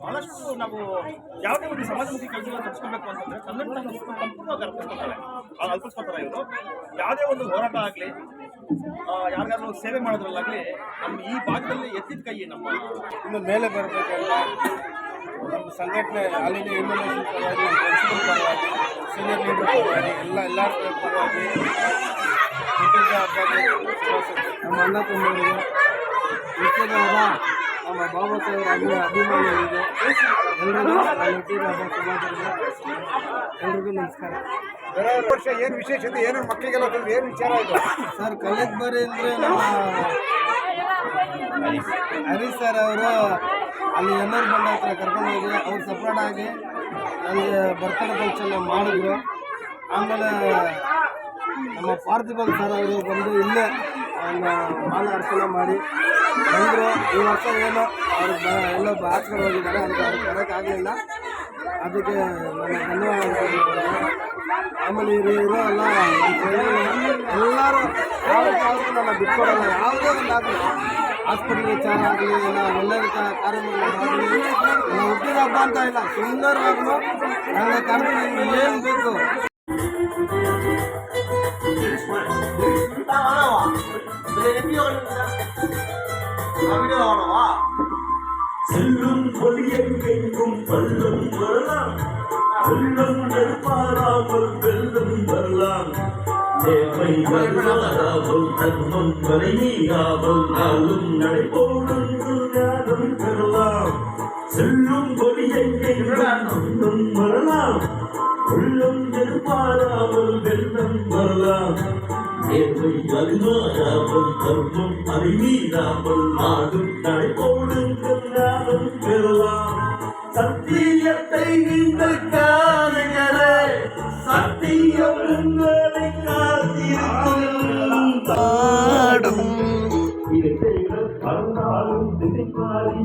ಬಹಳಷ್ಟು ನಾವು ಯಾವುದೇ ಒಂದು ಸಮಾಜಮುಖಿ ಕೆಲಸಗಳನ್ನ ತಪ್ಪಿಸ್ಕೊಳ್ಬೇಕು ಅಂತಂದ್ರೆ ಕನ್ನಡ ಸಂಪೂರ್ಣವಾಗಿ ಅರ್ಪಿಸ್ಕೊತಾರೆ ಅದು ಅಲ್ಪಿಸ್ಕೊತಾರೆ ಇವರು ಯಾವುದೇ ಒಂದು ಹೋರಾಟ ಆಗಲಿ ಯಾರಿಗಾದ್ರು ಸೇವೆ ಮಾಡೋದ್ರಲ್ಲಾಗಲಿ ನಮ್ಮ ಈ ಭಾಗದಲ್ಲಿ ಎತ್ತಿದ ಕೈ ನಮ್ಮ ಇನ್ನು ಮೇಲೆ ಬರಬೇಕಲ್ಲ. ನಮ್ಮ ಸಂಘಟನೆ ಅಲ್ಲಿನ ಪರವಾಗಿ ಪ್ರಿನ್ಸಿಪಲ್ ಪರವಾಗಿ ಸೀನಿಯರ್ ಲೀಡರ್ ಪರವಾಗಿ ಎಲ್ಲ ಎಲ್ಲರ ಪರವಾಗಿ. ನಮ್ಮ ಅಣ್ಣ ತುಂಬ ನಮ್ಮ ಬಾಬಾ ಸಾಹೇಬರ ಅಭಿಮ ಅಭಿಮಾನಿಗಳಿಗೆ ಎಲ್ರಿಗೂ ನಮಸ್ಕಾರ. ವರ್ಷ ಏನು ವಿಶೇಷತೆ ಏನು ಮಕ್ಕಳಿಗೆಲ್ಲ ತಂದು ಏನು ವಿಚಾರ ಇದು ಸರ್ ಕಳೆದ ಬರೀ ಅಂದರೆ ನಮ್ಮ ಹರೀಶ್ ಸರ್ ಅವರು ಅಲ್ಲಿ ಎನ್ನೂರು ಬಂಡ ಹತ್ರ ಕರ್ಕೊಂಡು ಹೋಗಿ ಅವ್ರು ಸಪ್ರೇಟ್ ಆಗಿ ಅಲ್ಲಿ ಬರ್ತಡೇ ಫಂಕ್ಷನ್ ಮಾಡಿದ್ರು. ಆಮೇಲೆ ನಮ್ಮ ಪಾರ್ಥಿಬನ್ ಸರ್ ಅವರು ಬಂದು ಇಲ್ಲೇ ಮಾಲ ಅರ್ಪಣೆ ಮಾಡಿ. ಬಂದರು ಈ ವರ್ಷ ಏನೋ ಅವ್ರು ಬ ಎಲ್ಲೋ ಆಚೆಗಳು ಹೋಗಿದ್ದಾರೆ ಅಂತ ಅವ್ರಿಗೆ ಬರೋಕ್ಕಾಗಲಿಲ್ಲ ಅದಕ್ಕೆ ನಾನು ಧನ್ಯವಾದ ಆಮೇಲೆ ಇರೋ ಇರೋ ಎಲ್ಲ ಎಲ್ಲರೂ ಯಾವುದೇ ಯಾವುದೂ ನನ್ನ ಬಿಟ್ಕೊಡೋಲ್ಲ. ಯಾವುದೇ ಒಂದು ಆಗಲಿ. ಹಾಸ್ಪಿಟಲ್ ವಿಚಾರ ಆಗಲಿ, ಇಲ್ಲ ಒಳ್ಳೆಯ ಕಾರ್ಯಕ್ರಮಗಳಾಗಲಿ ಇಲ್ಲ ಹುಟ್ಟಿದ ಹಬ್ಬ ಅಂತ ಇಲ್ಲ, ಸುಂದರವಾಗ್ಲೂ ನನ್ನ ಕರೆದು ಏನು ಬೇಕು? செல்லும் கொடியை எங்கும் பல்லும் வரலாம். வெள்ளம் நெருப்பாராமல் வெள்ளம் வரலாம். நேர்மை வருவாராமல் தர்மம் வரையாமல் நாளும் நடைபோடும் ஞானம் பெறலாம். செல்லும் கொடியை எங்கும் வரலாம் உள்ளம் எதிர்பாராமல் வெள்ளம் வரலாம் நேர்மை அறிவாராமல் தர்மம் அறிவீராமல் நாடும் நடைபோடு ஞானம் பெறலாம். சத்தியத்தை நீங்கள் காணுங்களே சத்தியம் உங்களை காத்திருக்கும். பாடும் కరుణాలు దిశించాలి